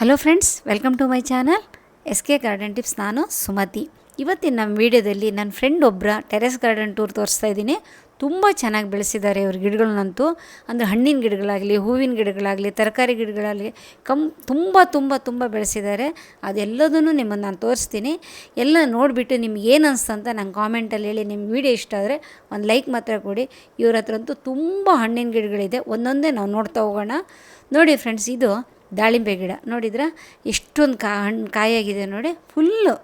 Hello friends welcome to my channel S K garden tips ನಾನು, ಸುಮತಿ. ಇವತ್ತಿನ ನಮ್ಮ ವೀಡಿಯೋದಲ್ಲಿ ನನ್ನ ಫ್ರೆಂಡ್ ಒಬ್ಬರ ಟೆರೆಸ್ ಗಾರ್ಡನ್ ಟೂರ್ ತೋರಿಸ್ತಾ ಇದ್ದೀನಿ. ತುಂಬ ಚೆನ್ನಾಗಿ ಬೆಳೆಸಿದ್ದಾರೆ ಇವ್ರ ಗಿಡಗಳನ್ನಂತೂ. ಅಂದರೆ ಹಣ್ಣಿನ ಗಿಡಗಳಾಗಲಿ, ಹೂವಿನ ಗಿಡಗಳಾಗಲಿ, ತರಕಾರಿ ಗಿಡಗಳಾಗಲಿ, ಕಮ್, ತುಂಬ ತುಂಬ ತುಂಬ ಬೆಳೆಸಿದ್ದಾರೆ. ಅದೆಲ್ಲದನ್ನು ನಿಮ್ಮನ್ನು ನಾನು ತೋರಿಸ್ತೀನಿ. ಎಲ್ಲ ನೋಡಿಬಿಟ್ಟು ನಿಮ್ಗೆ ಏನು ಅನಿಸ್ತು ಅಂತ ನಂಗೆ ಕಾಮೆಂಟಲ್ಲಿ ಹೇಳಿ. ನಿಮ್ಮ ವೀಡಿಯೋ ಇಷ್ಟ ಆದರೆ ಒಂದು ಲೈಕ್ ಮಾತ್ರ ಕೊಡಿ. ಇವ್ರ ಹತ್ರ ಅಂತೂ ತುಂಬ ಹಣ್ಣಿನ ಗಿಡಗಳಿದೆ. ಒಂದೊಂದೇ ನಾವು ನೋಡ್ತಾ ಹೋಗೋಣ. ನೋಡಿ ಫ್ರೆಂಡ್ಸ್ ಇದು ದಾಳಿಂಬೆ ಗಿಡ. ನೋಡಿದ್ರೆ? ಎಷ್ಟೊಂದು ಕಾ ಹಣ್ಣು ಕಾಯಾಗಿದೆ ನೋಡಿ. ಫುಲ್ಲು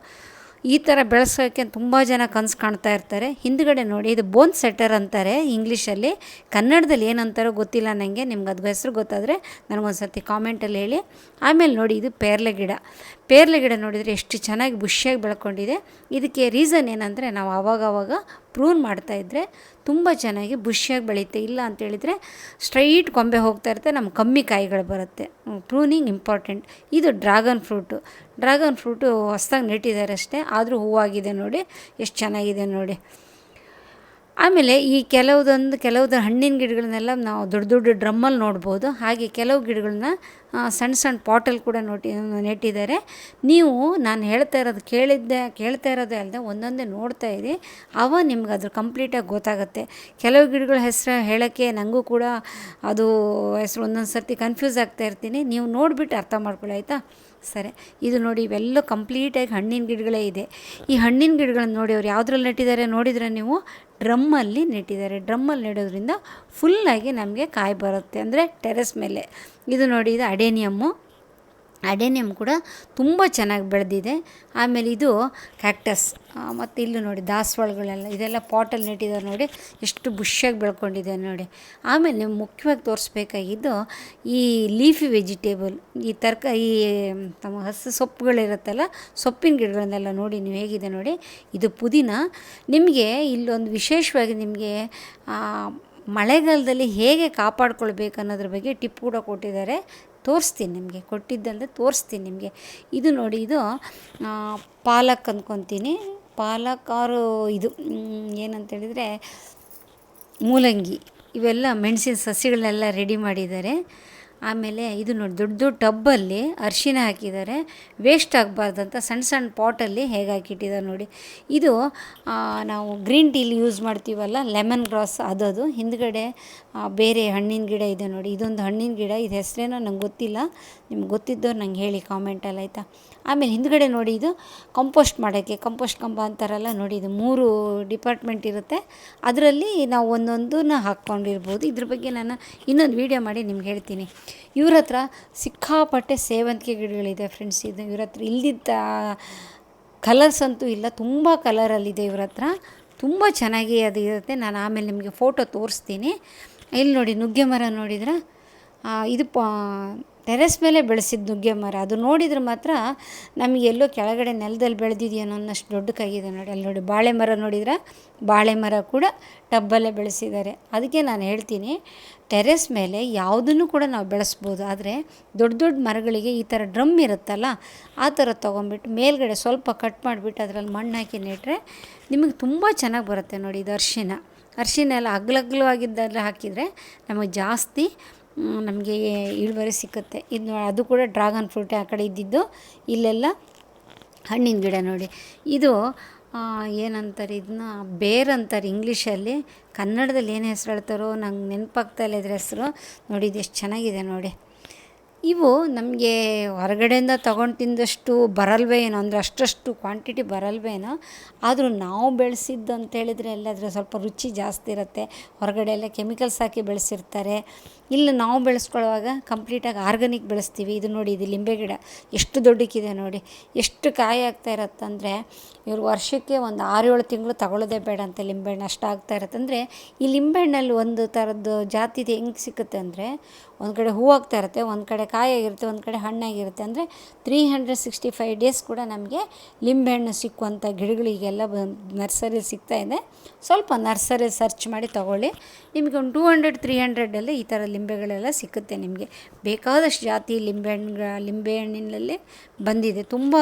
ಈ ಥರ ಬೆಳೆಸೋಕ್ಕೆ ತುಂಬ ಜನ ಕನಸು ಕಾಣ್ತಾ ಇರ್ತಾರೆ. ಹಿಂದ್ಗಡೆ ನೋಡಿ, ಇದು ಬೋನ್ ಸೆಟ್ಟರ್ ಅಂತಾರೆ ಇಂಗ್ಲೀಷಲ್ಲಿ. ಕನ್ನಡದಲ್ಲಿ ಏನಂತಾರೋ ಗೊತ್ತಿಲ್ಲ ನನಗೆ ನಿಮ್ಗೆ ಅದು ಹೆಸರು ಗೊತ್ತಾದರೆ ನನಗೊಂದು ಸರ್ತಿ ಕಾಮೆಂಟಲ್ಲಿ ಹೇಳಿ. ಆಮೇಲೆ ನೋಡಿ, ಇದು ಪೇರ್ಲೆ ಗಿಡ. ಪೇರ್ಲೆ ಗಿಡ ನೋಡಿದರೆ ಎಷ್ಟು ಚೆನ್ನಾಗಿ ಬುಷಿಯಾಗಿ ಬೆಳ್ಕೊಂಡಿದೆ. ಇದಕ್ಕೆ ರೀಸನ್ ಏನಂದರೆ ನಾವು ಆವಾಗವಾಗ ಪ್ರೂನ್ ಮಾಡ್ತಾಯಿದ್ರೆ ತುಂಬ ಚೆನ್ನಾಗಿ ಬುಷಿಯಾಗಿ ಬೆಳೆಯುತ್ತೆ ಇಲ್ಲ ಅಂತೇಳಿದರೆ ಸ್ಟ್ರೈಟ್ ಕೊಂಬೆ ಹೋಗ್ತಾ ಇರುತ್ತೆ ನಮ್ಮ ಕಮ್ಮಿ ಕಾಯಿಗಳು ಬರುತ್ತೆ. ಪ್ರೂನಿಂಗ್ ಇಂಪಾರ್ಟೆಂಟ್ ಇದು ಡ್ರಾಗನ್ ಫ್ರೂಟು ಡ್ರಾಗನ್ ಫ್ರೂಟು ಹೊಸ್ದಾಗಿ ನೆಟ್ಟಿದ್ದಾರೆ ಅಷ್ಟೇ, ಆದರೂ ಹೂವಾಗಿದೆ ನೋಡಿ, ಎಷ್ಟು ಚೆನ್ನಾಗಿದೆ ನೋಡಿ. ಆಮೇಲೆ ಈ ಕೆಲವುದೊಂದು ಕೆಲವುದ ಹಣ್ಣಿನ ಗಿಡಗಳನ್ನೆಲ್ಲ ನಾವು ದೊಡ್ಡ ದೊಡ್ಡ ಡ್ರಮ್ಮಲ್ಲಿ ನೋಡ್ಬೋದು. ಹಾಗೆ ಕೆಲವು ಗಿಡಗಳನ್ನ ಸಣ್ಣ ಸಣ್ಣ ಪಾಟಲ್ಲಿ ಕೂಡ ನೋಟಿ, ನೆಟ್ಟಿದ್ದಾರೆ. ನೀವು, ನಾನು ಹೇಳ್ತಾ ಇರೋದು ಕೇಳಿದ್ದೆ, ಕೇಳ್ತಾ ಇರೋದೇ ಅಲ್ಲದೆ ಒಂದೊಂದೇ ನೋಡ್ತಾ ಇರಿ. ಅವ ನಿಮ್ಗೆ ಅದ್ರ ಕಂಪ್ಲೀಟಾಗಿ ಗೊತ್ತಾಗುತ್ತೆ. ಕೆಲವು ಗಿಡಗಳ ಹೆಸರು ಹೇಳೋಕ್ಕೆ ನನಗೂ ಕೂಡ ಅದು ಹೆಸರು ಒಂದೊಂದು ಸರ್ತಿ ಕನ್ಫ್ಯೂಸ್ ಆಗ್ತಾ ಇರ್ತೀನಿ. ನೀವು ನೋಡಿಬಿಟ್ಟು ಅರ್ಥ ಮಾಡ್ಕೊಳ್ಳಿ, ಆಯಿತಾ? ಸರಿ. ಇದು ನೋಡಿ, ಇವೆಲ್ಲ ಕಂಪ್ಲೀಟಾಗಿ ಹಣ್ಣಿನ ಗಿಡಗಳೇ ಇದೆ. ಈ ಹಣ್ಣಿನ ಗಿಡಗಳನ್ನು ನೋಡಿ ಅವ್ರು ಯಾವುದ್ರಲ್ಲಿ ನೆಟ್ಟಿದ್ದಾರೆ ನೋಡಿದರೆ ನೀವು ಡ್ರಮ್ಮಲ್ಲಿ ನೆಟ್ಟಿದ್ದಾರೆ. ಡ್ರಮ್ಮಲ್ಲಿ ನೆಡೋದ್ರಿಂದ ಫುಲ್ಲಾಗಿ ನಮಗೆ ಕಾಯಿ ಬರುತ್ತೆ. ಅಂದರೆ ಟೆರೆಸ್ ಮೇಲೆ. ಇದು ನೋಡಿ, ಇದು ಅಡೇನಿಯಮ್ಮು. ಅಡೇನಿಯಮ್ ಕೂಡ ತುಂಬ ಚೆನ್ನಾಗಿ ಬೆಳೆದಿದೆ. ಆಮೇಲೆ ಇದು ಕ್ಯಾಕ್ಟಸ್. ಮತ್ತು ಇಲ್ಲೂ ನೋಡಿ, ದಾಸವಾಳಗಳೆಲ್ಲ, ಇದೆಲ್ಲ ಪಾಟಲ್ಲಿ ನೆಟ್ಟಿದ್ದಾರೆ ನೋಡಿ. ಎಷ್ಟು ಬುಷ್ಯಾಗಿ ಬೆಳ್ಕೊಂಡಿದೆ ನೋಡಿ. ಆಮೇಲೆ ಮುಖ್ಯವಾಗಿ ತೋರಿಸ್ಬೇಕಾಗಿದ್ದು ಈ ಲೀಫಿ ವೆಜಿಟೇಬಲ್, ಈ ತರಕಾರಿ ಈ, ತಮ್ಮ ಹಸು ಸೊಪ್ಪುಗಳಿರುತ್ತಲ್ಲ, ಸೊಪ್ಪಿನ ಗಿಡಗಳನ್ನೆಲ್ಲ ನೋಡಿ ನೀವು ಹೇಗಿದೆ ನೋಡಿ. ಇದು ಪುದೀನ. ನಿಮಗೆ ಇಲ್ಲೊಂದು ವಿಶೇಷವಾಗಿ ನಿಮಗೆ ಮಳೆಗಾಲದಲ್ಲಿ ಹೇಗೆ ಕಾಪಾಡ್ಕೊಳ್ಬೇಕು ಅನ್ನೋದ್ರ ಬಗ್ಗೆ ಟಿಪ್ ಕೂಡ ಕೊಟ್ಟಿದ್ದಾರೆ. ತೋರಿಸ್ತೀನಿ ನಿಮಗೆ ಕೊಟ್ಟಿದ್ದಲ್ಲದೆ ತೋರಿಸ್ತೀನಿ ನಿಮಗೆ. ಇದು ನೋಡಿ, ಇದು ಪಾಲಕ್ ಅಂದ್ಕೊತೀನಿ ಪಾಲಕ್ ಅವರು ಇದು ಏನಂತ ಹೇಳಿದರೆ, ಮೂಲಂಗಿ. ಇವೆಲ್ಲ ಮೆಣಸಿನ ಸಸಿಗಳನ್ನೆಲ್ಲ ರೆಡಿ ಮಾಡಿದ್ದಾರೆ. ಆಮೇಲೆ ಇದು ನೋಡಿ, ದೊಡ್ಡ ದೊಡ್ಡ ಟಬ್ಬಲ್ಲಿ ಅರಿಶಿನ ಹಾಕಿದ್ದಾರೆ. ವೇಸ್ಟ್ ಆಗಬಾರ್ದಂತ ಸಣ್ಣ ಸಣ್ಣ ಪಾಟಲ್ಲಿ ಹೇಗೆ ಹಾಕಿಟ್ಟಿದ್ದಾರೆ ನೋಡಿ. ಇದು ನಾವು ಗ್ರೀನ್ ಟೀಲಿ ಯೂಸ್ ಮಾಡ್ತೀವಲ್ಲ ಲೆಮನ್ ಗ್ರಾಸ್ ಅದದು. ಹಿಂದ್ಗಡೆ ಬೇರೆ ಹಣ್ಣಿನ ಗಿಡ ಇದೆ ನೋಡಿ. ಇದೊಂದು ಹಣ್ಣಿನ ಗಿಡ. ಇದು ಹೆಸರೇನೋ ನಂಗೆ ಗೊತ್ತಿಲ್ಲ. ನಿಮ್ಗೆ ಗೊತ್ತಿದ್ದವ್ರು ನಂಗೆ ಹೇಳಿ ಕಾಮೆಂಟಲ್ಲಿ, ಆಯಿತಾ? ಆಮೇಲೆ ಹಿಂದ್ಗಡೆ ನೋಡಿ ಇದು ಕಂಪೋಸ್ಟ್ ಮಾಡೋಕ್ಕೆ ಕಂಪೋಸ್ಟ್ ಕಂಬ ಅಂತಾರಲ್ಲ, ನೋಡಿ ಇದು ಮೂರು ಡಿಪಾರ್ಟ್ಮೆಂಟ್ ಇರುತ್ತೆ. ಅದರಲ್ಲಿ ನಾವು ಒಂದೊಂದನ್ನ ಹಾಕ್ಕೊಂಡಿರ್ಬೋದು. ಇದ್ರ ಬಗ್ಗೆ ನಾನು ಇನ್ನೊಂದು ವೀಡಿಯೋ ಮಾಡಿ ನಿಮ್ಗೆ ಹೇಳ್ತೀನಿ. ಇವ್ರ ಹತ್ರ ಸಿಕ್ಕಾಪಟ್ಟೆ ಸೇವಂತಿಗೆ ಗಿಡಗಳಿದೆ ಫ್ರೆಂಡ್ಸ್ ಇದು ಇವ್ರ ಹತ್ರ ಇಲ್ದಿದ್ದ ಕಲರ್ಸ್ ಅಂತೂ ಇಲ್ಲ, ತುಂಬ ಕಲರಲ್ಲಿದೆ ಇವ್ರ ಹತ್ರ. ತುಂಬ ಚೆನ್ನಾಗಿ ಅದು ಇರುತ್ತೆ. ನಾನು ಆಮೇಲೆ ನಿಮಗೆ ಫೋಟೋ ತೋರಿಸ್ತೀನಿ. ಇಲ್ಲಿ ನೋಡಿ ನುಗ್ಗೆ ಮರ ನೋಡಿದ್ರೆ? ಇದು ಪ ಟೆರೆಸ್ ಮೇಲೆ ಬೆಳೆಸಿದ ನುಗ್ಗೆ ಮರ. ಅದು ನೋಡಿದ್ರೆ ಮಾತ್ರ ನಮಗೆ ಎಲ್ಲೋ ಕೆಳಗಡೆ ನೆಲದಲ್ಲಿ ಬೆಳೆದಿದೆಯೋ ಅನ್ನೋಷ್ಟು ದೊಡ್ಡಕ್ಕಾಗಿದೆ ನೋಡಿ. ಅಲ್ಲಿ ನೋಡಿ ಬಾಳೆ ಮರ ನೋಡಿದ್ರೆ? ಬಾಳೆ ಮರ ಕೂಡ ಟಬ್ಬಲ್ಲೇ ಬೆಳೆಸಿದ್ದಾರೆ. ಅದಕ್ಕೆ ನಾನು ಹೇಳ್ತೀನಿ, ಟೆರೆಸ್ ಮೇಲೆ ಯಾವುದನ್ನು ಕೂಡ ನಾವು ಬೆಳೆಸ್ಬೋದು. ಆದರೆ ದೊಡ್ಡ ದೊಡ್ಡ ಮರಗಳಿಗೆ ಈ ಥರ ಡ್ರಮ್ ಇರುತ್ತಲ್ಲ, ಆ ಥರ ತೊಗೊಂಬಿಟ್ಟು ಮೇಲ್ಗಡೆ ಸ್ವಲ್ಪ ಕಟ್ ಮಾಡಿಬಿಟ್ಟು ಅದರಲ್ಲಿ ಮಣ್ಣು ಹಾಕಿ ನೆಟ್ಟರೆ ನಿಮಗೆ ತುಂಬ ಚೆನ್ನಾಗಿ ಬರುತ್ತೆ ನೋಡಿ ಇದು ಅರಿಶಿನ. ಅರಿಶಿನ ಎಲ್ಲ ಅಗ್ಲಗ್ಲವಾಗಿದ್ದೆಲ್ಲ ಹಾಕಿದರೆ ನಮಗೆ ಜಾಸ್ತಿ ನಮಗೆ ಇಳುವರಿ ಸಿಕ್ಕುತ್ತೆ. ಇದು ಅದು ಕೂಡ ಡ್ರ್ಯಾಗನ್ ಫ್ರೂಟೇ ಆ ಕಡೆ ಇದ್ದಿದ್ದು. ಇಲ್ಲೆಲ್ಲ ಹಣ್ಣಿನ ಗಿಡ ನೋಡಿ. ಇದು ಏನಂತಾರೆ ಇದನ್ನ ಬೇರ್ ಅಂತಾರೆ ಇಂಗ್ಲೀಷಲ್ಲಿ. ಕನ್ನಡದಲ್ಲಿ ಏನು ಹೆಸರು ಹೇಳ್ತಾರೋ ನಂಗೆ ನೆನಪಾಗ್ತಾ ಇಲ್ಲ ಇದ್ರ ಹೆಸರು. ನೋಡಿ, ಇದು ಎಷ್ಟು ಚೆನ್ನಾಗಿದೆ ನೋಡಿ. ಇವು ನಮಗೆ ಹೊರಗಡೆಯಿಂದ ತೊಗೊಂಡು ತಿಂದಷ್ಟು ಬರಲ್ವೇ ಏನೋ? ಅಂದರೆ ಅಷ್ಟಷ್ಟು ಕ್ವಾಂಟಿಟಿ ಬರಲ್ವೇನೋ ಆದರೂ ನಾವು ಬೆಳೆಸಿದ್ದು ಅಂತ ಹೇಳಿದರೆ ಎಲ್ಲಾದರೆ ಸ್ವಲ್ಪ ರುಚಿ ಜಾಸ್ತಿ ಇರುತ್ತೆ. ಹೊರಗಡೆ ಎಲ್ಲ ಕೆಮಿಕಲ್ಸ್ ಹಾಕಿ ಬೆಳೆಸಿರ್ತಾರೆ. ಇಲ್ಲ ನಾವು ಬೆಳೆಸ್ಕೊಳ್ಳುವಾಗ ಕಂಪ್ಲೀಟಾಗಿ ಆರ್ಗಾನಿಕ್ ಬೆಳೆಸ್ತೀವಿ. ಇದು ನೋಡಿ, ಇದು ಲಿಂಬೆ ಗಿಡ. ಎಷ್ಟು ದೊಡ್ಡಕ್ಕಿದೆ ನೋಡಿ. ಎಷ್ಟು ಕಾಯಿ ಆಗ್ತಾ ಇರತ್ತಂದರೆ ಇವರು ವರ್ಷಕ್ಕೆ ಒಂದು ಆರು ಏಳು ತಿಂಗಳು ತಗೊಳ್ಳೋದೇ ಬೇಡ ಅಂತ ಲಿಂಬೆಹಣ್ಣು ಅಷ್ಟು ಆಗ್ತಾ ಇರತ್ತಂದರೆ ಈ ಲಿಂಬೆಹಣ್ಣಲ್ಲಿ ಒಂದು ಥರದ್ದು ಜಾತಿದು ಹೆಂಗೆ ಸಿಕ್ಕುತ್ತೆ ಅಂದರೆ ಒಂದು ಕಡೆ ಹೂ ಆಗ್ತಾ ಇರುತ್ತೆ, ಒಂದು ಕಡೆ ಕಾಯಾಗಿರುತ್ತೆ ಒಂದು ಕಡೆ ಹಣ್ಣಾಗಿರುತ್ತೆ ಅಂದರೆ three hundred sixty five days ಕೂಡ ನಮಗೆ ಲಿಂಬೆಹಣ್ಣು ಸಿಕ್ಕುವಂಥ ಗಿಡಗಳಿಗೆಲ್ಲ ನರ್ಸರಿ ಸಿಗ್ತಾ ಇದೆ. ಸ್ವಲ್ಪ ನರ್ಸರಿ ಸರ್ಚ್ ಮಾಡಿ ತಗೊಳ್ಳಿ. ನಿಮಗೆ ಒಂದು ಟೂ ಹಂಡ್ರೆಡ್ ತ್ರೀ ಹಂಡ್ರೆಡಲ್ಲಿ ಈ ಥರ ಲಿಂಬೆಗಳೆಲ್ಲ ಸಿಕ್ಕುತ್ತೆ ನಿಮಗೆ. ಬೇಕಾದಷ್ಟು ಜಾತಿ ಲಿಂಬೆಹಣ್ಣುಗಳ ಲಿಂಬೆಹಣ್ಣಿನಲ್ಲಿ ಬಂದಿದೆ. ತುಂಬ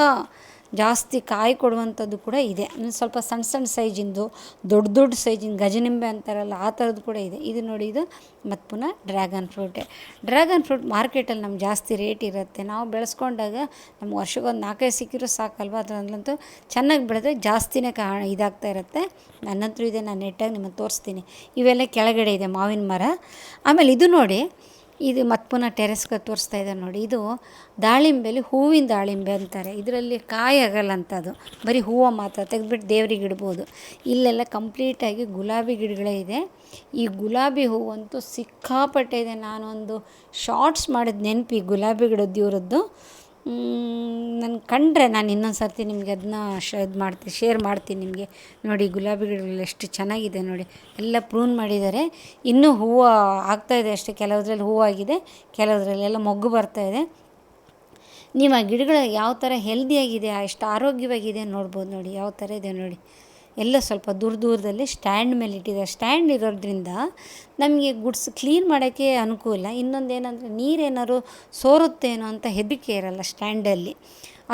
ಜಾಸ್ತಿ ಕಾಯಿ ಕೊಡುವಂಥದ್ದು ಕೂಡ ಇದೆ. ಸ್ವಲ್ಪ ಸಣ್ಣ ಸಣ್ಣ ಸೈಜಿಂದು, ದೊಡ್ಡ ದೊಡ್ಡ ಸೈಜಿನ ಗಜನಿಂಬೆ ಅಂತಾರಲ್ಲ, ಆ ಥರದ್ದು ಕೂಡ ಇದೆ. ಇದು ನೋಡಿ, ಇದು ಮತ್ತು ಪುನಃ ಡ್ರ್ಯಾಗನ್ ಫ್ರೂಟೇ. ಡ್ರ್ಯಾಗನ್ ಫ್ರೂಟ್ ಮಾರ್ಕೆಟಲ್ಲಿ ನಮ್ಗೆ ಜಾಸ್ತಿ ರೇಟ್ ಇರುತ್ತೆ. ನಾವು ಬೆಳೆಸ್ಕೊಂಡಾಗ ನಮ್ಗೆ ವರ್ಷಕ್ಕೊಂದು ನಾಲ್ಕೈದು ಸಿಕ್ಕಿರೋ ಸಾಕಲ್ವ? ಅದರಲ್ಲಂತೂ ಚೆನ್ನಾಗಿ ಬೆಳೆದ್ರೆ ಜಾಸ್ತಿನೇ ಕಾ ಇದಾಗ್ತಾ ಇರುತ್ತೆ. ನನ್ನಂತೂ ಇದೆ, ನಾನು ನೆಟ್ಟಾಗಿ ನಿಮಗೆ ತೋರಿಸ್ತೀನಿ. ಇವೆಲ್ಲ ಕೆಳಗಡೆ ಇದೆ ಮಾವಿನ ಮರ. ಆಮೇಲೆ ಇದು ನೋಡಿ ಇದು ಮತ್ತೆ ಪುನಃ ಟೆರೆಸ್ಗೆ ತೋರಿಸ್ತಾ ಇದೆ ನೋಡಿ. ಇದು ದಾಳಿಂಬೆಲಿ ಹೂವಿನ ದಾಳಿಂಬೆ ಅಂತಾರೆ. ಇದರಲ್ಲಿ ಕಾಯಿ ಆಗಲ್ಲ ಅಂತ ಅದು ಬರೀ ಹೂವು ಮಾತ್ರ ತೆಗೆದ್ಬಿಟ್ಟು ದೇವ್ರಿಗೆ ಇಡ್ಬೋದು. ಇಲ್ಲೆಲ್ಲ ಕಂಪ್ಲೀಟಾಗಿ ಗುಲಾಬಿ ಗಿಡಗಳೇ ಇದೆ. ಈ ಗುಲಾಬಿ ಹೂವಂತೂ ಸಿಕ್ಕಾಪಟ್ಟೆ ಇದೆ. ನಾನೊಂದು ಶಾರ್ಟ್ಸ್ ಮಾಡಿದ ನೆನಪಿ ಗುಲಾಬಿ ಗಿಡದ್ದು ಇವ್ರದ್ದು. ನಾನು ಕಂಡ್ರೆ ನಾನು ಇನ್ನೊಂದು ಸರ್ತಿ ನಿಮಗೆ ಅದನ್ನ ಶ, ಇದು ಮಾಡ್ತೀನಿ ಶೇರ್ ಮಾಡ್ತೀನಿ ನಿಮಗೆ. ನೋಡಿ, ಗುಲಾಬಿ ಗಿಡಗಳು ಎಷ್ಟು ಚೆನ್ನಾಗಿದೆ ನೋಡಿ. ಎಲ್ಲ ಪ್ರೂನ್ ಮಾಡಿದ್ದಾರೆ ಇನ್ನೂ ಹೂವು ಆಗ್ತಾಯಿದೆ ಅಷ್ಟೇ. ಕೆಲವುದ್ರಲ್ಲಿ ಹೂವಾಗಿದೆ ಕೆಲವುದ್ರಲ್ಲೆಲ್ಲ ಮೊಗ್ಗು ಬರ್ತಾಯಿದೆ ನೀವು ಆ ಗಿಡಗಳು ಯಾವ ಥರ ಹೆಲ್ದಿಯಾಗಿದೆ ಎಷ್ಟು ಆರೋಗ್ಯವಾಗಿದೆ ನೋಡ್ಬೋದು ನೋಡಿ. ಯಾವ ಥರ ಇದೆ ನೋಡಿ. ಎಲ್ಲ ಸ್ವಲ್ಪ ದೂರ ದೂರದಲ್ಲಿ ಸ್ಟ್ಯಾಂಡ್ ಮೇಲೆ ಇಟ್ಟಿದ್ದಾರೆ. ಸ್ಟ್ಯಾಂಡ್ ಇರೋದ್ರಿಂದ ನಮಗೆ ಗುಡ್ಸ್ ಕ್ಲೀನ್ ಮಾಡೋಕ್ಕೆ ಅನುಕೂಲ. ಇನ್ನೊಂದು ಏನಂದರೆ ನೀರೇನಾದ್ರು ಸೋರುತ್ತೇನೋ ಅಂತ ಹೆದರಿಕೆ ಇರಲ್ಲ ಸ್ಟ್ಯಾಂಡಲ್ಲಿ.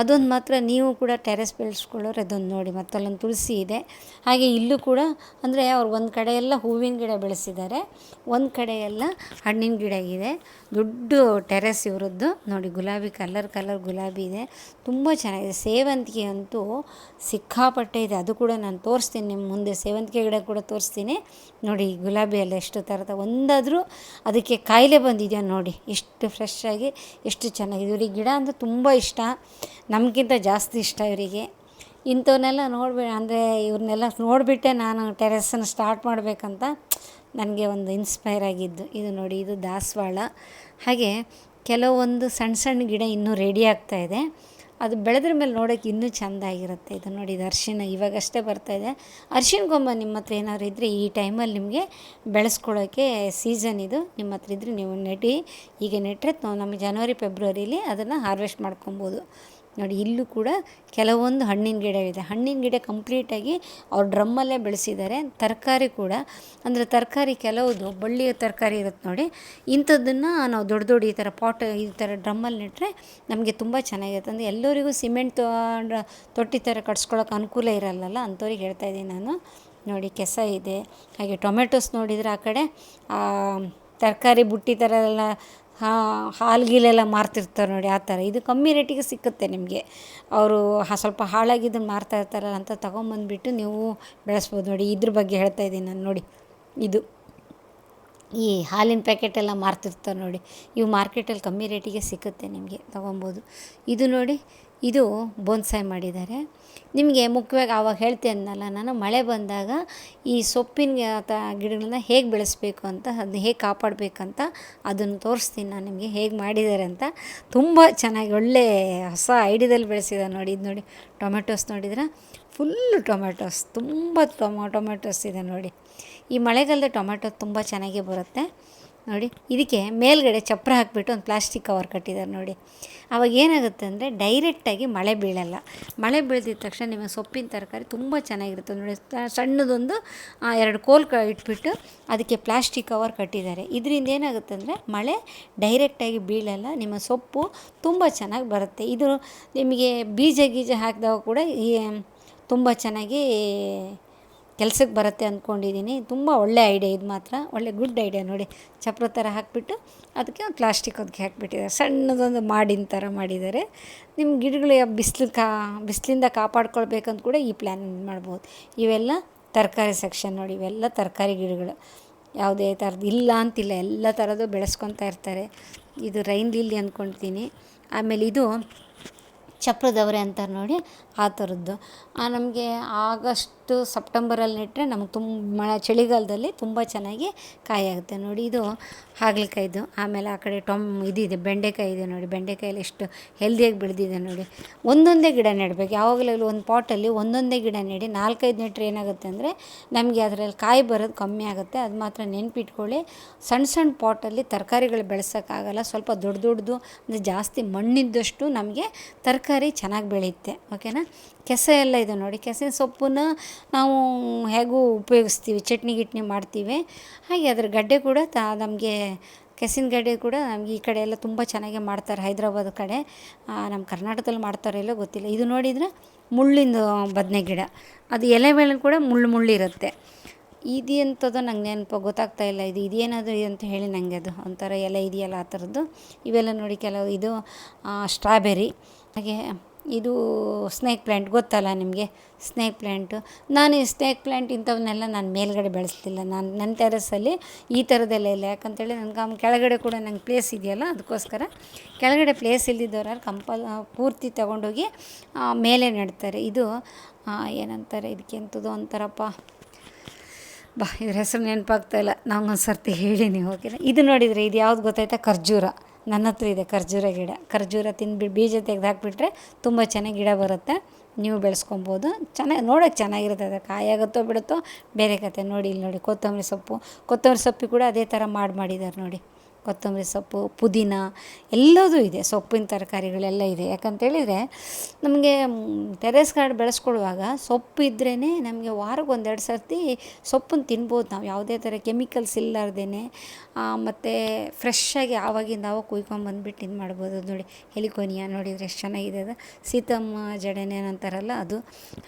ಅದೊಂದು ಮಾತ್ರ ನೀವು ಕೂಡ ಟೆರೆಸ್ ಬೆಳೆಸ್ಕೊಳ್ಳೋರು ಅದೊಂದು ನೋಡಿ ಮತ್ತು ಅಲ್ಲೊಂದು ತುಳಸಿ ಇದೆ. ಹಾಗೆ ಇಲ್ಲೂ ಕೂಡ ಅಂದರೆ ಅವ್ರು ಒಂದು ಕಡೆ ಎಲ್ಲ ಹೂವಿನ ಗಿಡ ಬೆಳೆಸಿದ್ದಾರೆ, ಒಂದು ಕಡೆ ಎಲ್ಲ ಹಣ್ಣಿನ ಗಿಡ ಇದೆ. ದೊಡ್ಡ ಟೆರೆಸ್ ಇವರದ್ದು. ನೋಡಿ, ಗುಲಾಬಿ ಕಲರ್ ಕಲರ್ ಗುಲಾಬಿ ಇದೆ. ತುಂಬ ಚೆನ್ನಾಗಿದೆ. ಸೇವಂತಿಗೆ ಅಂತೂ ಸಿಕ್ಕಾಪಟ್ಟೆ ಇದೆ. ಅದು ಕೂಡ ನಾನು ತೋರಿಸ್ತೀನಿ ನಿಮ್ಮ ಮುಂದೆ. ಸೇವಂತಿಗೆ ಗಿಡ ಕೂಡ ತೋರಿಸ್ತೀನಿ. ನೋಡಿ ಗುಲಾಬಿ ಎಲ್ಲ ಎಷ್ಟು ಥರದ, ಒಂದಾದರೂ ಅದಕ್ಕೆ ಕಾಯಿಲೆ ಬಂದಿದೆಯಾ ನೋಡಿ. ಎಷ್ಟು ಫ್ರೆಶ್ ಆಗಿ, ಎಷ್ಟು ಚೆನ್ನಾಗಿದೆ. ಇವ್ರಿಗೆ ಗಿಡ ಅಂದರೆ ತುಂಬ ಇಷ್ಟ. ನಮಗಿಂತ ಜಾಸ್ತಿ ಇಷ್ಟ ಇವರಿಗೆ. ಇಂಥವನ್ನೆಲ್ಲ ನೋಡ್ಬಿ ಅಂದರೆ ಇವ್ರನ್ನೆಲ್ಲ ನೋಡಿಬಿಟ್ಟೆ ನಾನು ಟೆರೆಸನ್ನು ಸ್ಟಾರ್ಟ್ ಮಾಡಬೇಕಂತ ನನಗೆ ಒಂದು ಇನ್ಸ್ಪೈರ್ ಆಗಿದ್ದು. ಇದು ನೋಡಿ, ಇದು ದಾಸವಾಳ. ಹಾಗೆ ಕೆಲವೊಂದು ಸಣ್ಣ ಸಣ್ಣ ಗಿಡ ಇನ್ನೂ ರೆಡಿ ಆಗ್ತಾ ಇದೆ. ಅದು ಬೆಳೆದ್ರ ಮೇಲೆ ನೋಡೋಕೆ ಇನ್ನೂ ಚೆಂದ ಆಗಿರುತ್ತೆ. ಇದು ನೋಡಿ, ಇದು ಅರ್ಶಿನ ಇವಾಗಷ್ಟೇ ಬರ್ತಾಯಿದೆ ಅರ್ಶಿನ ಗೊಂಬ ನಿಮ್ಮ ಹತ್ರ ಏನಾದ್ರು ಇದ್ದರೆ ಈ ಟೈಮಲ್ಲಿ ನಿಮಗೆ ಬೆಳೆಸ್ಕೊಳ್ಳೋಕ್ಕೆ ಸೀಸನ್ ಇದು. ನಿಮ್ಮ ಹತ್ರ ಇದ್ದರೆ ನೀವು ನೆಟ್ಟಿ ಈಗ ನೆಟ್ಟರೆ ನಮ್ಮ ಜನವರಿ, ಫೆಬ್ರವರಿಲಿ ಅದನ್ನು ಹಾರ್ವೆಸ್ಟ್ ಮಾಡ್ಕೊಬೋದು. ನೋಡಿ, ಇಲ್ಲೂ ಕೂಡ ಕೆಲವೊಂದು ಹಣ್ಣಿನ ಗಿಡವಿದೆ ಹಣ್ಣಿನ ಗಿಡ ಕಂಪ್ಲೀಟಾಗಿ ಅವ್ರು ಡ್ರಮ್ಮಲ್ಲೇ ಬೆಳೆಸಿದ್ದಾರೆ. ತರಕಾರಿ ಕೂಡ. ಅಂದರೆ ತರಕಾರಿ ಕೆಲವುದು ಬಳ್ಳಿಯ ತರಕಾರಿ ಇರುತ್ತೆ ನೋಡಿ. ಇಂಥದ್ದನ್ನು ನಾವು ದೊಡ್ಡ ದೊಡ್ಡ ಈ ಥರ ಪಾಟ್ ಈ ಥರ ಡ್ರಮ್ಮಲ್ಲಿ ನೆಟ್ಟರೆ ನಮಗೆ ತುಂಬ ಚೆನ್ನಾಗಿರುತ್ತೆ. ಅಂದರೆ ಎಲ್ಲರಿಗೂ ಸಿಮೆಂಟ್ ತೊಟ್ಟಿ ಥರ ಕಟ್ಸ್ಕೊಳ್ಳೋಕೆ ಅನುಕೂಲ ಇರಲ್ಲಲ್ಲ? ಅಂಥವ್ರಿಗೆ ಹೇಳ್ತಾ ಇದ್ದೀನಿ ನಾನು. ನೋಡಿ, ಕೆಸ ಇದೆ. ಹಾಗೆ ಟೊಮೆಟೊಸ್ ನೋಡಿದರೆ ಆ ಕಡೆ ತರಕಾರಿ ಬುಟ್ಟಿ ಥರ ಎಲ್ಲ ಹಾಲು ಗೀಲೆಲ್ಲ ಮಾರ್ತಿರ್ತಾರೆ ನೋಡಿ ಆ ಥರ. ಇದು ಕಮ್ಮಿ ರೇಟಿಗೆ ಸಿಕ್ಕುತ್ತೆ ನಿಮಗೆ. ಅವರು ಸ್ವಲ್ಪ ಹಾಳಾಗಿದ್ದನ್ನು ಮಾರ್ತಾ ಇರ್ತಾರಲ್ಲ ಅಂತ ತಗೊಂಬಂದ್ಬಿಟ್ಟು ನೀವು ಬೆಳೆಸ್ಬೋದು ನೋಡಿ. ಇದ್ರ ಬಗ್ಗೆ ಹೇಳ್ತಾ ಇದ್ದೀನಿ ನಾನು ನೋಡಿ. ಇದು. ಈ ಹಾಲಿನ ಪ್ಯಾಕೆಟೆಲ್ಲ ಮಾರ್ತಿರ್ತಾರೆ ನೋಡಿ. ಇವು ಮಾರ್ಕೆಟಲ್ಲಿ ಕಮ್ಮಿ ರೇಟಿಗೆ ಸಿಕ್ಕುತ್ತೆ ನಿಮಗೆ ತೊಗೊಬೋದು. ಇದು ನೋಡಿ, ಇದು ಬೋನ್ಸಾಯ್ ಮಾಡಿದ್ದಾರೆ. ನಿಮಗೆ ಮುಖ್ಯವಾಗಿ ಆವಾಗ ಹೇಳ್ತೆ ನಾನು ಮಳೆ ಬಂದಾಗ ಈ ಸೊಪ್ಪಿನ ತ, ಗಿಡಗಳನ್ನ ಹೇಗೆ ಬೆಳೆಸಬೇಕು ಅಂತ, ಅದನ್ನ ಹೇಗೆ ಕಾಪಾಡಬೇಕಂತ ಅದನ್ನು ತೋರಿಸ್ತೀನಿ ನಾನು ನಿಮಗೆ ಹೇಗೆ ಮಾಡಿದ್ದಾರೆ ಅಂತ. ತುಂಬ ಚೆನ್ನಾಗಿ ಒಳ್ಳೆ ಹೊಸ ಐಡಿಯಾದಲ್ಲಿ ಬೆಳೆಸಿದ್ದಾರೆ ನೋಡಿ, ಇದು ನೋಡಿ ಟೊಮೆಟೊಸ್ ನೋಡಿದ್ರೆ ಫುಲ್ಲು ಟೊಮೆಟೊಸ್ ತುಂಬ ಟೊಮೊ ಟೊಮೆಟೊಸ್ ಇದೆ ನೋಡಿ. ಈ ಮಳೆಗಾಲದ ಟೊಮೆಟೊ ತುಂಬ ಚೆನ್ನಾಗಿ ಬರುತ್ತೆ. ನೋಡಿ, ಇದಕ್ಕೆ ಮೇಲ್ಗಡೆ ಚಪ್ಪರ ಹಾಕಿಬಿಟ್ಟು ಒಂದು ಪ್ಲಾಸ್ಟಿಕ್ ಕವರ್ ಕಟ್ಟಿದ್ದಾರೆ ನೋಡಿ. ಆವಾಗ ಏನಾಗುತ್ತೆ ಅಂದರೆ ಡೈರೆಕ್ಟಾಗಿ ಮಳೆ ಬೀಳಲ್ಲ. ಮಳೆ ಬೀಳ್ದಿದ ತಕ್ಷಣ ನಿಮಗೆ ಸೊಪ್ಪಿನ ತರಕಾರಿ ತುಂಬ ಚೆನ್ನಾಗಿರುತ್ತೆ. ನೋಡಿ ಸಣ್ಣದೊಂದು ಎರಡು ಕೋಲ್ ಕ, ಇಟ್ಬಿಟ್ಟು ಅದಕ್ಕೆ ಪ್ಲಾಸ್ಟಿಕ್ ಕವರ್ ಕಟ್ಟಿದ್ದಾರೆ. ಇದರಿಂದ ಏನಾಗುತ್ತೆ ಅಂದರೆ ಮಳೆ ಡೈರೆಕ್ಟಾಗಿ ಬೀಳಲ್ಲ. ನಿಮ್ಮ ಸೊಪ್ಪು ತುಂಬ ಚೆನ್ನಾಗಿ ಬರುತ್ತೆ. ಇದು ನಿಮಗೆ ಬೀಜ ಗೀಜ ಹಾಕಿದಾಗ ಕೂಡ ಈ, ತುಂಬ ಚೆನ್ನಾಗಿ ಕೆಲ್ಸಕ್ಕೆ ಬರುತ್ತೆ ಅಂದ್ಕೊಂಡಿದ್ದೀನಿ ತುಂಬ ಒಳ್ಳೆ ಐಡಿಯಾ ಇದು ಮಾತ್ರ. ಒಳ್ಳೆ ಗುಡ್ ಐಡಿಯಾ ನೋಡಿ. ಚಪ್ರ ಥರ ಹಾಕಿಬಿಟ್ಟು ಅದಕ್ಕೆ ಒಂದು ಪ್ಲಾಸ್ಟಿಕ್ ಅದಕ್ಕೆ ಹಾಕಿಬಿಟ್ಟಿದ್ದಾರೆ ಸಣ್ಣದೊಂದು ಮಾಡಿನ ಥರ ಮಾಡಿದ್ದಾರೆ. ನಿಮ್ಮ ಗಿಡಗಳು ಬಿಸಿಲು ಕಾ, ಬಿಸಿಲಿಂದ ಕಾಪಾಡ್ಕೊಳ್ಬೇಕಂತ ಕೂಡ ಈ ಪ್ಲ್ಯಾನ್ ಮಾಡ್ಬೋದು. ಇವೆಲ್ಲ ತರಕಾರಿ ಸೆಕ್ಷನ್ ನೋಡಿ. ಇವೆಲ್ಲ ತರಕಾರಿ ಗಿಡಗಳು. ಯಾವುದೇ ಥರದ್ದು ಇಲ್ಲ ಅಂತಿಲ್ಲ. ಎಲ್ಲ ಥರದ್ದು ಬೆಳೆಸ್ಕೊತಾ ಇರ್ತಾರೆ. ಇದು ರೈನ್ ಲಿಲ್ಲಿ ಅಂದ್ಕೊಳ್ತೀನಿ ಆಮೇಲೆ ಇದು ಚಪ್ರದವರೆ ಅಂತಾರೆ ನೋಡಿ ಆ ಥರದ್ದು. ನಮಗೆ ಆಗಸ್ಟು ಸೆಪ್ಟೆಂಬರಲ್ಲಿ ನೆಟ್ಟರೆ ನಮ್ಗೆ ತುಂಬ ಮಳೆ, ಚಳಿಗಾಲದಲ್ಲಿ ತುಂಬ ಚೆನ್ನಾಗಿ ಕಾಯಿ ಆಗುತ್ತೆ ನೋಡಿ. ಇದು ಹಾಗಲಕಾಯಿದು. ಆಮೇಲೆ ಆ ಕಡೆ ಟೊಮ್, ಇದಿದೆ, ಬೆಂಡೆಕಾಯಿ ಇದೆ ನೋಡಿ. ಬೆಂಡೆಕಾಯಲ್ಲಿ ಎಷ್ಟು ಹೆಲ್ದಿಯಾಗಿ ಬೆಳೆದಿದೆ ನೋಡಿ. ಒಂದೊಂದೇ ಗಿಡ ನೆಡಬೇಕು. ಯಾವಾಗಲೂ ಒಂದು ಪಾಟಲ್ಲಿ ಒಂದೊಂದೇ ಗಿಡ ನೆಡಿ. ನಾಲ್ಕೈದು ನೆಟ್ಟರೆ ಏನಾಗುತ್ತೆ ಅಂದರೆ ನಮಗೆ ಅದರಲ್ಲಿ ಕಾಯಿ ಬರೋದು ಕಮ್ಮಿ ಆಗುತ್ತೆ. ಅದು ಮಾತ್ರ ನೆನಪಿಟ್ಕೊಳ್ಳಿ. ಸಣ್ಣ ಸಣ್ಣ ಪಾಟಲ್ಲಿ ತರಕಾರಿಗಳು ಬೆಳೆಸೋಕ್ಕಾಗಲ್ಲ. ಸ್ವಲ್ಪ ದೊಡ್ಡ ದೊಡ್ಡದು, ಅಂದರೆ ಜಾಸ್ತಿ ಮಣ್ಣಿದ್ದಷ್ಟು ನಮಗೆ ತರಕಾರಿ ಚೆನ್ನಾಗಿ ಬೆಳೆಯುತ್ತೆ ಓಕೆನಾ ಕೆಸೆ ಎಲ್ಲ ಇದೆ ನೋಡಿ, ಕೆಸೆ ಸೊಪ್ಪನ್ನ ನಾವು ಹೇಗೂ ಉಪಯೋಗಿಸ್ತೀವಿ, ಚಟ್ನಿ ಗಿಟ್ನಿ ಮಾಡ್ತೀವಿ. ಹಾಗೆ ಅದ್ರ ಗಡ್ಡೆ ಕೂಡ ತ, ನಮಗೆ ಕೆಸಿನ ಗಡ್ಡೆ ಕೂಡ ನಮ್ಗೆ ಈ ಕಡೆ ಎಲ್ಲ ತುಂಬ ಚೆನ್ನಾಗಿ ಮಾಡ್ತಾರೆ, ಹೈದ್ರಾಬಾದ್ ಕಡೆ. ನಮ್ಮ ಕರ್ನಾಟಕದಲ್ಲಿ ಮಾಡ್ತಾರೋ ಇಲ್ಲೋ ಗೊತ್ತಿಲ್ಲ. ಇದು ನೋಡಿದರೆ ಮುಳ್ಳಿಂದು ಬದನೆ ಗಿಡ. ಅದು ಎಲೆ ಮೇಲೆ ಕೂಡ ಮುಳ್ಳು ಮುಳ್ಳಿರುತ್ತೆ ಇದು ಎಂಥದ್ದು ನಂಗೆ ನೆನಪು, ಗೊತ್ತಾಗ್ತಾ ಇಲ್ಲ. ಇದು ಇದೇನದು ಅಂತ ಹೇಳಿ ನನಗೆ ಅದು ಒಂಥರ ಎಲೆ ಇದೆಯಲ್ಲ ಆ ಥರದ್ದು. ಇವೆಲ್ಲ ನೋಡಿ ಕೆಲವು ಇದು ಸ್ಟ್ರಾಬೆರಿ ಹಾಗೆ ಇದು ಸ್ನೇಕ್ ಪ್ಲ್ಯಾಂಟ್ ಗೊತ್ತಲ್ಲ ನಿಮಗೆ? ಸ್ನೇಕ್ ಪ್ಲ್ಯಾಂಟು ನಾನು ಈ ಸ್ನೇಕ್ ಪ್ಲ್ಯಾಂಟ್ ಇಂಥವನ್ನೆಲ್ಲ ನಾನು ಮೇಲ್ಗಡೆ ಬೆಳೆಸ್ತಿಲ್ಲ ನಾನು ನನ್ನ ಟೆರೆಸಲ್ಲಿ ಈ ಥರದ್ದೆಲ್ಲ ಇಲ್ಲ. ಯಾಕಂತೇಳಿ ನನಗೆ ಕೆಳಗಡೆ ಕೂಡ ನಂಗೆ ಪ್ಲೇಸ್ ಇದೆಯಲ್ಲ ಅದಕ್ಕೋಸ್ಕರ ಕೆಳಗಡೆ ಪ್ಲೇಸ್ ಇಲ್ದಿದ್ದವ್ರು ಕಂಪಲ್ ಪೂರ್ತಿ ತೊಗೊಂಡೋಗಿ ಮೇಲೆ ನೆಡ್ತಾರೆ. ಇದು ಏನಂತಾರೆ ಇದಕ್ಕೆ ಎಂಥದ್ದು ಅಂತಾರಪ್ಪ. ಬಾ ಇದ್ರ ಹೆಸರು ನೆನಪಾಗ್ತಾ ಇಲ್ಲ. ನಾನು ಸರ್ತಿ ಹೇಳಿ ನೀವು ಓಕೆನಾ ಇದು ನೋಡಿದರೆ ಇದು ಯಾವ್ದು ಗೊತ್ತಾಯ್ತಾ? ಖರ್ಜೂರ. ನನ್ನ ಹತ್ರ ಇದೆ ಖರ್ಜೂರ ಗಿಡ. ಖರ್ಜೂರ ತಿಂದ್ಬಿಟ್ಟು ಬೀಜ ತೆಗೆದು ಹಾಕಿಬಿಟ್ರೆ ತುಂಬ ಚೆನ್ನಾಗಿ ಗಿಡ ಬರುತ್ತೆ. ನೀವು ಬೆಳೆಸ್ಕೊಬೋದು. ಚೆನ್ನಾಗಿ ನೋಡೋಕೆ ಚೆನ್ನಾಗಿರುತ್ತೆ. ಅದು ಕಾಯಾಗುತ್ತೋ ಬಿಡುತ್ತೋ ಬೇರೆ ಕತೆ. ನೋಡಿ, ಇಲ್ಲಿ ನೋಡಿ, ಕೊತ್ತಂಬರಿ ಸೊಪ್ಪು. ಕೊತ್ತಂಬರಿ ಸೊಪ್ಪು ಕೂಡ ಅದೇ ಥರ ಮಾಡಿ ಮಾಡಿದ್ದಾರೆ ನೋಡಿ. ಕೊತ್ತಂಬರಿ ಸೊಪ್ಪು, ಪುದೀನ ಎಲ್ಲದೂ ಇದೆ. ಸೊಪ್ಪಿನ ತರಕಾರಿಗಳೆಲ್ಲ ಇದೆ. ಯಾಕಂತೇಳಿದರೆ ನಮಗೆ ಟೆರೆಸ್ ಗಾರ್ಡ್ ಬೆಳೆಸ್ಕೊಳ್ಳುವಾಗ ಸೊಪ್ಪು ಇದ್ರೇ ನಮಗೆ ವಾರಕ್ಕೆ ಒಂದೆರಡು ಸರ್ತಿ ಸೊಪ್ಪನ್ನು ತಿನ್ಬೋದು ನಾವು. ಯಾವುದೇ ಥರ ಕೆಮಿಕಲ್ಸ್ ಇಲ್ಲಾರ್ದೇ ಮತ್ತು ಫ್ರೆಶ್ಶಾಗಿ ಆವಾಗಿಂದ ಆವಾಗ ಕುಯ್ಕೊಂಬಂದ್ಬಿಟ್ಟು ಇದು ಮಾಡ್ಬೋದು. ನೋಡಿ, ಹೆಲಿಕೋನಿಯಾ ನೋಡಿದರೆ ಎಷ್ಟು ಚೆನ್ನಾಗಿದೆ ಅದು. ಸೀತಮ್ಮ ಜಡೆನೇನು ಅಂತಾರಲ್ಲ ಅದು.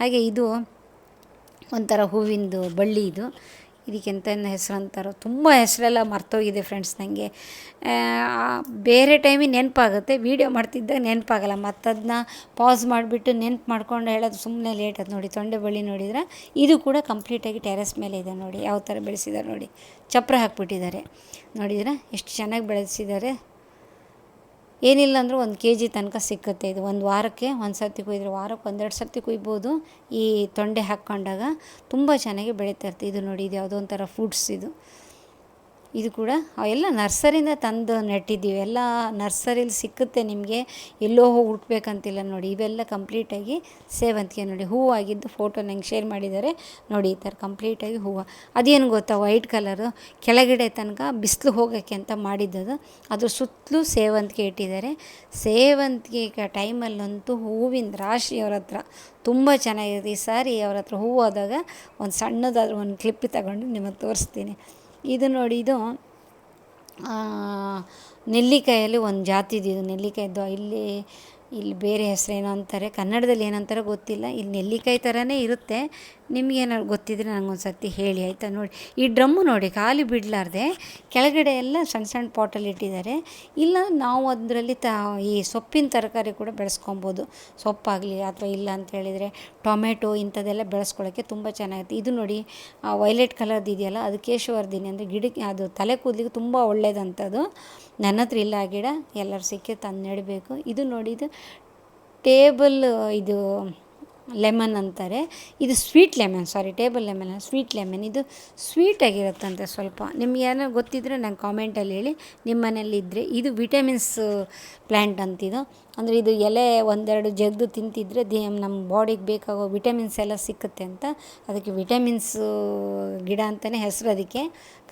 ಹಾಗೆ ಇದು ಒಂಥರ ಹೂವಿಂದು ಬಳ್ಳಿ ಇದು. ಇದಕ್ಕೆ ಎಂತ ಹೆಸರು ಅಂತಾರೋ ತುಂಬ ಹೆಸರೆಲ್ಲ ಮರ್ತೋಗಿದೆ ಫ್ರೆಂಡ್ಸ್ ನನಗೆ ಬೇರೆ ಟೈಮಿಗೆ ನೆನಪಾಗುತ್ತೆ. ವೀಡಿಯೋ ಮಾಡ್ತಿದ್ದಾಗ ನೆನಪಾಗಲ್ಲ. ಮತ್ತದನ್ನ ಪಾಸ್ ಮಾಡಿಬಿಟ್ಟು ನೆನ್ಪು ಮಾಡ್ಕೊಂಡು ಹೇಳೋದು ಸುಮ್ಮನೆ ಲೇಟ್ ಅದು ನೋಡಿ. ತೊಂಡೆ ಬಳ್ಳಿ ನೋಡಿದ್ರೆ ಇದು ಕೂಡ ಕಂಪ್ಲೀಟಾಗಿ ಟೆರೆಸ್ ಮೇಲೆ ಇದೆ ನೋಡಿ. ಯಾವ ಥರ ಬೆಳೆಸಿದ್ದಾರೆ ನೋಡಿ. ಚಪ್ರ ಹಾಕ್ಬಿಟ್ಟಿದ್ದಾರೆ. ನೋಡಿದ್ರೆ ಎಷ್ಟು ಚೆನ್ನಾಗಿ ಬೆಳೆಸಿದ್ದಾರೆ. ಏನಿಲ್ಲ ಅಂದರೂ ಒಂದು ಕೆ ಜಿ ತನಕ ಸಿಕ್ಕುತ್ತೆ. ಇದು ಒಂದು ವಾರಕ್ಕೆ ಒಂದು ಸರ್ತಿ ಕೊಯ್ದರೆ ವಾರಕ್ಕೆ ಒಂದೆರಡು ಸರ್ತಿ ಕುಯ್ಬೋದು. ಈ ತೊಂಡೆ ಹಾಕ್ಕೊಂಡಾಗ ತುಂಬ ಚೆನ್ನಾಗಿ ಬೆಳೀತಾ ಇದು ನೋಡಿ, ಇದು ಯಾವುದೋ ಒಂಥರ ಫುಡ್ಸ್ ಇದು. ಇದು ಕೂಡ ಎಲ್ಲ ನರ್ಸರಿಂದ ತಂದು ನೆಟ್ಟಿದ್ದೀವಿ. ಎಲ್ಲ ನರ್ಸರಿಲಿ ಸಿಕ್ಕುತ್ತೆ ನಿಮಗೆ. ಎಲ್ಲೋ ಹೋಗಿ ಹುಟ್ಟಬೇಕಂತಿಲ್ಲ ನೋಡಿ. ಇವೆಲ್ಲ ಕಂಪ್ಲೀಟಾಗಿ ಸೇವಂತಿಗೆ ನೋಡಿ. ಹೂವು ಆಗಿದ್ದು ಫೋಟೋ ನಂಗೆ ಶೇರ್ ಮಾಡಿದ್ದಾರೆ. ನೋಡಿ ಈ ಥರ ಕಂಪ್ಲೀಟಾಗಿ ಹೂವು. ಅದೇನು ಗೊತ್ತಾ? White colour. ಕೆಳಗಡೆ ತನಕ ಬಿಸಿಲು ಹೋಗೋಕ್ಕೆ ಅಂತ ಮಾಡಿದ್ದದು. ಅದ್ರ ಸುತ್ತಲೂ ಸೇವಂತಿಗೆ ಇಟ್ಟಿದ್ದಾರೆ. ಸೇವಂತಿಗೆ ಟೈಮಲ್ಲಂತೂ ಹೂವಿನ ರಾಶಿ ಅವ್ರ ಹತ್ರ ತುಂಬ ಚೆನ್ನಾಗಿರುತ್ತೆ ಈ ಸಾರಿ ಅವ್ರ ಹತ್ರ ಹೂವು ಆದಾಗ ಒಂದು ಸಣ್ಣದಾದ್ರೂ ಒಂದು ಕ್ಲಿಪ್ ತಗೊಂಡು ನಿಮಗೆ ತೋರಿಸ್ತೀನಿ. ಇದು ನೋಡಿ, ಇದು ನೆಲ್ಲಿಕಾಯಲ್ಲಿ ಒಂದು ಜಾತಿದು ಇದು. ನೆಲ್ಲಿಕಾಯ್ದು ಇಲ್ಲಿ ಇಲ್ಲಿ ಬೇರೆ ಹೆಸರೇನೋ ಅಂತಾರೆ. ಕನ್ನಡದಲ್ಲಿ ಏನಂತಾರೆ ಗೊತ್ತಿಲ್ಲ. ಇಲ್ಲಿ ನೆಲ್ಲಿಕಾಯಿ ಥರನೇ ಇರುತ್ತೆ. ನಿಮಗೇನಾದ್ರು ಗೊತ್ತಿದ್ರೆ ನನಗೊಂದು ಸತಿ ಹೇಳಿ, ಆಯಿತಾ? ನೋಡಿ, ಈ ಡ್ರಮ್ಮು ನೋಡಿ, ಖಾಲಿ ಬಿಡಲಾರ್ದೆ ಕೆಳಗಡೆ ಎಲ್ಲ ಸಣ್ಣ ಸಣ್ಣ ಪಾಟಲ್ಲಿ ಇಟ್ಟಿದ್ದಾರೆ. ಇಲ್ಲ, ನಾವು ಅದರಲ್ಲಿ ತ, ಈ ಸೊಪ್ಪಿನ ತರಕಾರಿ ಕೂಡ ಬೆಳೆಸ್ಕೊಬೋದು. ಸೊಪ್ಪಾಗಲಿ ಅಥವಾ ಇಲ್ಲ ಅಂತ ಹೇಳಿದರೆ ಟೊಮೆಟೊ ಇಂಥದ್ದೆಲ್ಲ ಬೆಳೆಸ್ಕೊಳ್ಳೋಕ್ಕೆ ತುಂಬ ಚೆನ್ನಾಗಿರುತ್ತೆ ಇದು ನೋಡಿ ವೈಲೆಟ್ ಕಲರ್ದು ಇದೆಯಲ್ಲ, ಅದು ಕೇಶವರ್ಧಿನಿ ಅಂದರೆ ಗಿಡಕ್ಕೆ, ಅದು ತಲೆ ಕೂದಲಿಗೆ ತುಂಬ ಒಳ್ಳೆಯದಂಥದ್ದು ನನ್ನ ಹತ್ರ ಇಲ್ಲ ಆ ಗಿಡ, ಎಲ್ಲರೂ ಸಿಕ್ಕಿ ತಂದು ನೆಡಬೇಕು. ಇದು ನೋಡಿ, ಇದು ಟೇಬಲ್, ಇದು ಲೆಮನ್ ಅಂತಾರೆ. ಇದು sweet lemon, sorry, table lemon, sweet lemon. ಇದು ಸ್ವೀಟಾಗಿರುತ್ತಂತೆ ಸ್ವಲ್ಪ. ನಿಮ್ಗೆ ಏನೋ ಗೊತ್ತಿದ್ದರೆ ನಂಗೆ ಕಾಮೆಂಟಲ್ಲಿ ಹೇಳಿ. ನಿಮ್ಮ ಮನೇಲಿ ಇದ್ದರೆ ಇದು ವಿಟಮಿನ್ಸ್ ಪ್ಲ್ಯಾಂಟ್ ಅಂತಿದು. ಅಂದರೆ ಇದು ಎಲೆ ಒಂದೆರಡು ಜಗ್ದು ತಿಂತಿದ್ರೆ ದೇಹ ನಮ್ಮ ಬಾಡಿಗೆ ಬೇಕಾಗೋ ವಿಟಮಿನ್ಸ್ ಎಲ್ಲ ಸಿಕ್ಕುತ್ತೆ ಅಂತ. ಅದಕ್ಕೆ ವಿಟಮಿನ್ಸು ಗಿಡ ಅಂತಲೇ ಹೆಸರು ಅದಕ್ಕೆ.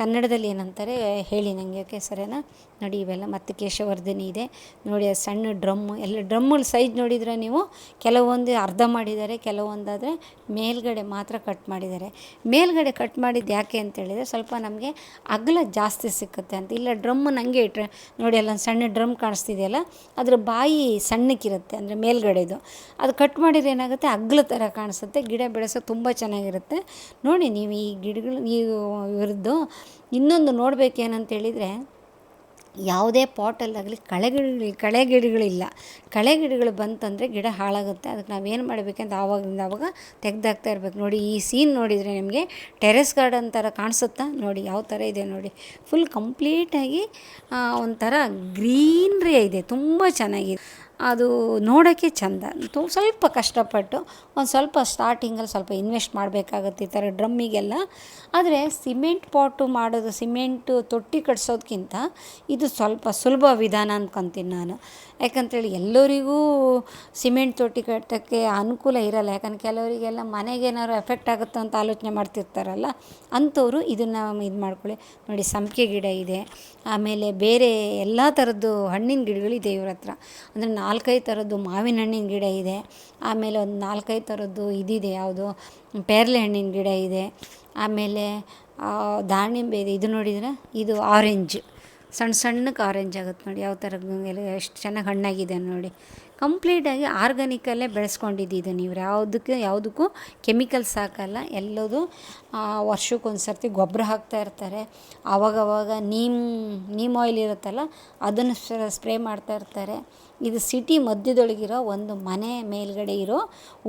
ಕನ್ನಡದಲ್ಲಿ ಏನಂತಾರೆ? ಹೇಳಿ ನನಗೆ ಓಕೆ ಸರಿನಾ ನೋಡಿ ಇವೆಲ್ಲ, ಮತ್ತು ಕೇಶವರ್ಧನಿ ಇದೆ. ನೋಡಿ ಅದು ಸಣ್ಣ ಡ್ರಮ್ಮು ಎಲ್ಲ ಡ್ರಮ್ಮಲ್ಲಿ ಸೈಜ್ ನೋಡಿದರೆ ನೀವು ಕೆಲವೊಂದು ಅರ್ಧ ಮಾಡಿದ್ದಾರೆ, ಕೆಲವೊಂದಾದರೆ ಮೇಲ್ಗಡೆ ಮಾತ್ರ ಕಟ್ ಮಾಡಿದ್ದಾರೆ. ಮೇಲ್ಗಡೆ ಕಟ್ ಮಾಡಿದ್ದು ಯಾಕೆ ಅಂತೇಳಿದರೆ ಸ್ವಲ್ಪ ನಮಗೆ ಅಗಲ ಜಾಸ್ತಿ ಸಿಕ್ಕುತ್ತೆ ಅಂತ. ಇಲ್ಲ ಡ್ರಮ್ಮು ನನಗೆ ಇಟ್ಟರೆ ನೋಡಿ, ಅಲ್ಲೊಂದು ಸಣ್ಣ ಡ್ರಮ್ ಕಾಣಿಸ್ತಿದೆಯಲ್ಲ, ಅದ್ರ ಬಾಯಿ ಸಣ್ಣಕ್ಕಿರುತ್ತೆ, ಅಂದರೆ ಮೇಲ್ಗಡೆದು. ಅದು ಕಟ್ ಮಾಡಿದ್ರೆ ಏನಾಗುತ್ತೆ? ಅಗ್ಲ ಥರ ಕಾಣಿಸುತ್ತೆ, ಗಿಡ ಬೆಳೆಸೋ ತುಂಬ ಚೆನ್ನಾಗಿರುತ್ತೆ. ನೋಡಿ, ನೀವು ಈ ಗಿಡಗಳು ಈ ಇವ್ರದ್ದು ಇನ್ನೊಂದು ನೋಡಬೇಕೇನಂತೇಳಿದರೆ, ಯಾವುದೇ ಪಾಟಲ್ಲಾಗಲಿ ಇಲ್ಲ ಕಳೆ ಗಿಡಗಳು ಬಂತಂದರೆ ಗಿಡ ಹಾಳಾಗುತ್ತೆ. ಅದಕ್ಕೆ ನಾವೇನು ಮಾಡಬೇಕಂತ ಆವಾಗಿಂದ ಆವಾಗ ತೆಗ್ದಾಕ್ತಾ ಇರ್ಬೇಕು. ನೋಡಿ, ಈ ಸೀನ್ ನೋಡಿದರೆ ನಿಮಗೆ ಟೆರೆಸ್ ಗಾರ್ಡನ್ ಥರ ಕಾಣಿಸುತ್ತಾ? ನೋಡಿ, ಯಾವ ಥರ ಇದೆ ನೋಡಿ. ಫುಲ್ ಕಂಪ್ಲೀಟಾಗಿ ಒಂಥರ ಗ್ರೀನ್ರಿ ಇದೆ. ತುಂಬ ಚೆನ್ನಾಗಿದೆ. ಅದು ನೋಡೋಕ್ಕೆ ಚೆಂದ. ತು ಸ್ವಲ್ಪ ಕಷ್ಟಪಟ್ಟು ಒಂದು ಸ್ವಲ್ಪ ಸ್ಟಾರ್ಟಿಂಗಲ್ಲಿ ಸ್ವಲ್ಪ ಇನ್ವೆಸ್ಟ್ ಮಾಡಬೇಕಾಗತ್ತೆ ಈ ಥರ ಡ್ರಮ್ಮಿಗೆಲ್ಲ. ಆದರೆ ಸಿಮೆಂಟ್ ಪಾಟು ಮಾಡೋದು, ಸಿಮೆಂಟು ತೊಟ್ಟಿ ಕಟ್ಸೋದಕ್ಕಿಂತ ಇದು ಸ್ವಲ್ಪ ಸುಲಭ ವಿಧಾನ ಅಂದ್ಕೊತೀನಿ ನಾನು. ಯಾಕಂತೇಳಿ ಎಲ್ಲರಿಗೂ ಸಿಮೆಂಟ್ ತೊಟ್ಟಿ ಕಟ್ಟೋಕ್ಕೆ ಅನುಕೂಲ ಇರಲ್ಲ. ಯಾಕಂದ್ರೆ ಕೆಲವರಿಗೆಲ್ಲ ಮನೆಗೇನಾದ್ರು ಎಫೆಕ್ಟ್ ಆಗುತ್ತೋ ಅಂತ ಆಲೋಚನೆ ಮಾಡ್ತಿರ್ತಾರಲ್ಲ, ಅಂಥವ್ರು ಇದನ್ನು ಇದು ಮಾಡ್ಕೊಳ್ಳಿ. ನೋಡಿ ಸಂಪಿಗೆ ಗಿಡ ಇದೆ, ಆಮೇಲೆ ಬೇರೆ ಎಲ್ಲ ಥರದ್ದು ಹಣ್ಣಿನ ಗಿಡಗಳಿದೆ ಇವ್ರ ಹತ್ರ. ಅಂದರೆ ನಾಲ್ಕೈದು ಥರದ್ದು ಮಾವಿನ ಹಣ್ಣಿನ ಗಿಡ ಇದೆ. ಆಮೇಲೆ ಒಂದು ನಾಲ್ಕೈದು ಥರದ್ದು ಇದಿದೆ, ಯಾವುದು ಪೇರಲೆ ಹಣ್ಣಿನ ಗಿಡ ಇದೆ. ಆಮೇಲೆ ದಾಳಿಂಬೆ ಇದೆ. ಇದು ನೋಡಿದರೆ ಇದು ಆರೆಂಜ್ ಸಣ್ಣ ಸಣ್ಣಕ್ಕೆ ಆರೆಂಜ್ ಆಗುತ್ತೆ ನೋಡಿ, ಯಾವ ಥರ ಎಷ್ಟು ಚೆನ್ನಾಗಿ ಹಣ್ಣಾಗಿದೆ ನೋಡಿ. ಕಂಪ್ಲೀಟಾಗಿ ಆರ್ಗಾನಿಕಲ್ಲೇ ಬೆಳೆಸ್ಕೊಂಡಿದ್ದು ನೀವು. ಯಾವುದಕ್ಕೆ, ಯಾವುದಕ್ಕೂ ಕೆಮಿಕಲ್ಸ್ ಹಾಕಲ್ಲ ಎಲ್ಲದೂ ವರ್ಷಕ್ಕೊಂದು ಸರ್ತಿ ಗೊಬ್ಬರ ಹಾಕ್ತಾ ಇರ್ತಾರೆ. ಆವಾಗವಾಗ ನೀಮ್ ನೀಮ್ ಆಯಿಲ್ ಇರುತ್ತಲ್ಲ, ಅದನ್ನು ಸ್ಪ್ರೇ ಮಾಡ್ತಾ ಇರ್ತಾರೆ. ಇದು ಸಿಟಿ ಮಧ್ಯದೊಳಗಿರೋ ಒಂದು ಮನೆ ಮೇಲ್ಗಡೆ ಇರೋ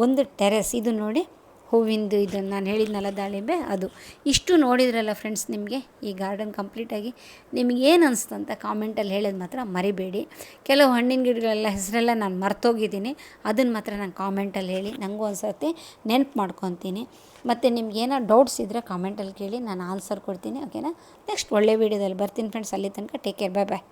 ಒಂದು ಟೆರೆಸ್. ಇದು ನೋಡಿ ಹೂವಿಂದು ಇದನ್ನು ನಾನು ಹೇಳಿದ್ನಲ್ಲ ದಾಳಿಂಬೆ ಅದು. ಇಷ್ಟು ನೋಡಿದ್ರಲ್ಲ ಫ್ರೆಂಡ್ಸ್ ನಿಮಗೆ? ಈ ಗಾರ್ಡನ್ ಕಂಪ್ಲೀಟಾಗಿ ನಿಮಗೆ ಏನು ಅನಿಸ್ತು ಅಂತ ಕಾಮೆಂಟಲ್ಲಿ ಹೇಳೋದು ಮಾತ್ರ ಮರಿಬೇಡಿ. ಕೆಲವು ಹಣ್ಣಿನ ಗಿಡಗಳೆಲ್ಲ ಹೆಸರೆಲ್ಲ ನಾನು ಮರ್ತೋಗಿದ್ದೀನಿ. ಅದನ್ನು ಮಾತ್ರ ನಾನು ಕಾಮೆಂಟಲ್ಲಿ ಹೇಳಿ. ನನಗೂ ಒಂದು ಸರ್ತಿ ನೆನ್ಪು ಮಾಡ್ಕೊತೀನಿ. ಮತ್ತು ನಿಮ್ಗೆ ಏನೋ ಡೌಟ್ಸ್ ಇದ್ದರೆ ಕಾಮೆಂಟಲ್ಲಿ ಕೇಳಿ. ನಾನು ಆನ್ಸರ್ ಕೊಡ್ತೀನಿ ಓಕೆನಾ ನೆಕ್ಸ್ಟ್ ಒಳ್ಳೆ ವೀಡಿಯೋದಲ್ಲಿ ಬರ್ತೀನಿ ಫ್ರೆಂಡ್ಸ್ ಅಲ್ಲಿ ತನಕ ಟೇಕ್ ಕೇರ್ ಬಾಯ್ ಬಾಯ್